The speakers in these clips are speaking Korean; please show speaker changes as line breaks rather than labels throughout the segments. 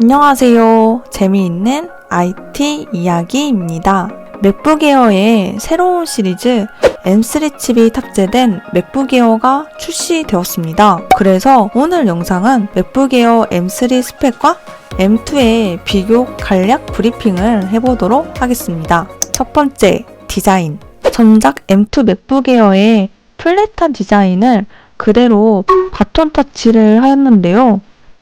안녕하세요. 재미있는 IT 이야기입니다. 맥북 에어의 새로운 시리즈 M3 칩이 탑재된 맥북 에어가 출시되었습니다. 그래서 오늘 영상은 맥북 에어 M3 스펙과 M2의 비교 간략 브리핑을 해보도록 하겠습니다. 첫 번째, 디자인. 전작 M2 맥북 에어의 플랫한 디자인을 그대로 바톤 터치를 하였는데요.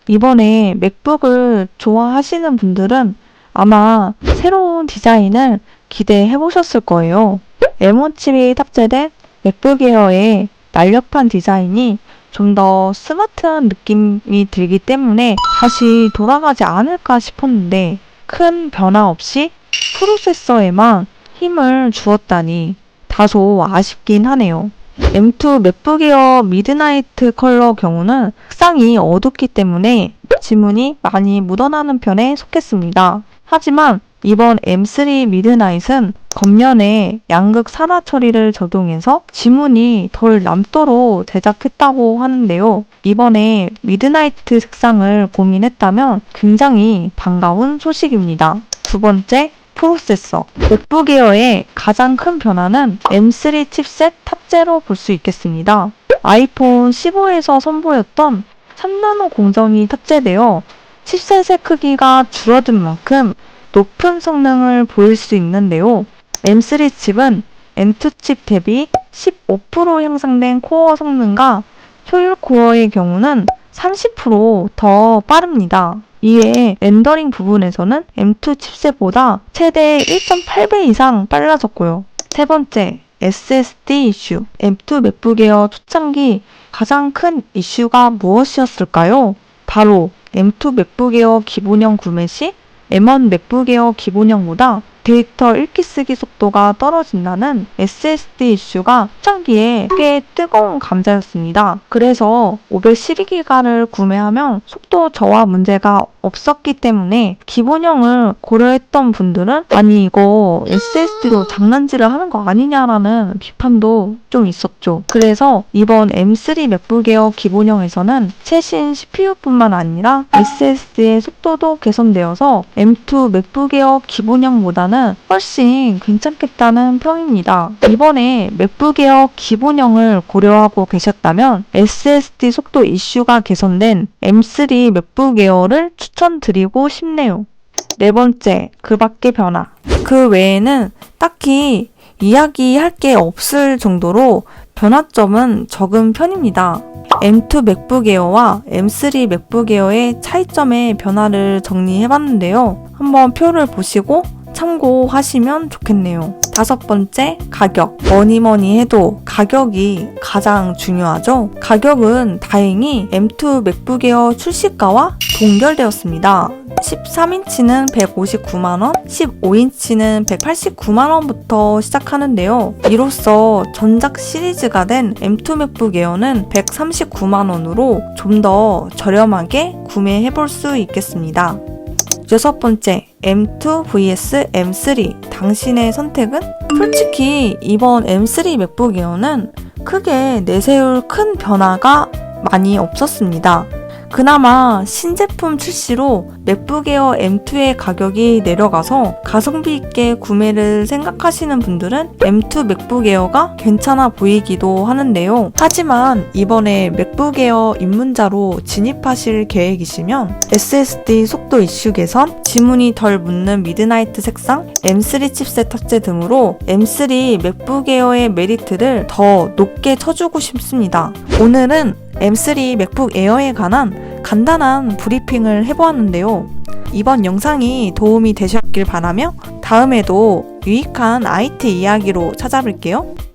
이번에 맥북을 좋아하시는 분들은 아마 새로운 디자인을 기대해 보셨을 거예요. M1 칩이 탑재된 맥북 에어의 날렵한 디자인이 좀 더 스마트한 느낌이 들기 때문에 다시 돌아가지 않을까 싶었는데 큰 변화 없이 프로세서에만 힘을 주었다니 다소 아쉽긴 하네요. M2 맥북 에어 미드나이트 컬러 경우는 색상이 어둡기 때문에 지문이 많이 묻어나는 편에 속했습니다. 하지만 이번 M3 미드나잇은 겉면에 양극 산화 처리를 적용해서 지문이 덜 남도록 제작했다고 하는데요. 이번에 미드나이트 색상을 고민했다면 굉장히 반가운 소식입니다. 두 번째, 프로세서. 맥북 에어의 가장 큰 변화는 M3 칩셋 탑재로 볼 수 있겠습니다. 아이폰 15에서 선보였던 3나노 공정이 탑재되어 칩셋의 크기가 줄어든 만큼 높은 성능을 보일 수 있는데요. M3 칩은 M2 칩 대비 15% 향상된 코어 성능과 효율 코어의 경우는 30%더 빠릅니다. 이에 렌더링 부분에서는 M2 칩셋보다 최대 1.8배 이상 빨라졌고요. 세 번째, SSD 이슈. M2 맥북 에어 초창기 가장 큰 이슈가 무엇이었을까요? 바로 M2 맥북 에어 기본형 구매 시 M1 맥북 에어 기본형보다 데이터 읽기 쓰기 속도가 떨어진다는 SSD 이슈가 초창기에 꽤 뜨거운 감자였습니다. 그래서 512기가를 구매하면 속도 저하 문제가 없었기 때문에 기본형을 고려했던 분들은 아니 이거 SSD로 장난질을 하는 거 아니냐라는 비판도 좀 있었죠. 그래서 이번 M3 맥북 에어 기본형에서는 최신 CPU뿐만 아니라 SSD의 속도도 개선되어서 M2 맥북 에어 기본형 보다는 훨씬 괜찮겠다는 평입니다. 이번에 맥북 에어 기본형을 고려하고 계셨다면 SSD 속도 이슈가 개선된 M3 맥북 에어를 추천드리고 싶네요. 네 번째, 그 밖의 변화. 그 외에는 딱히 이야기할 게 없을 정도로 변화점은 적은 편입니다. M2 맥북 에어와 M3 맥북 에어의 차이점의 변화를 정리해봤는데요. 한번 표를 보시고 참고하시면 좋겠네요. 다섯 번째, 가격. 뭐니 뭐니 해도 가격이 가장 중요하죠. 가격은 다행히 M2 맥북 에어 출시가와 동결되었습니다. 13인치는 159만원, 15인치는 189만원부터 시작하는데요. 이로써 전작 시리즈가 된 M2 맥북 에어는 139만원으로 좀 더 저렴하게 구매해 볼 수 있겠습니다. 여섯 번째, M2 vs M3. 당신의 선택은? 솔직히 이번 M3 맥북 에어는 크게 내세울 큰 변화가 많이 없었습니다. 그나마 신제품 출시로 맥북 에어 M2의 가격이 내려가서 가성비 있게 구매를 생각하시는 분들은 M2 맥북 에어가 괜찮아 보이기도 하는데요. 하지만 이번에 맥북 에어 입문자로 진입하실 계획이시면 SSD 속도 이슈 개선, 지문이 덜 묻는 미드나이트 색상, M3 칩셋 탑재 등으로 M3 맥북 에어의 메리트를 더 높게 쳐주고 싶습니다. 오늘은 M3 맥북 에어에 관한 간단한 브리핑을 해보았는데요. 이번 영상이 도움이 되셨길 바라며 다음에도 유익한 IT 이야기로 찾아뵐게요.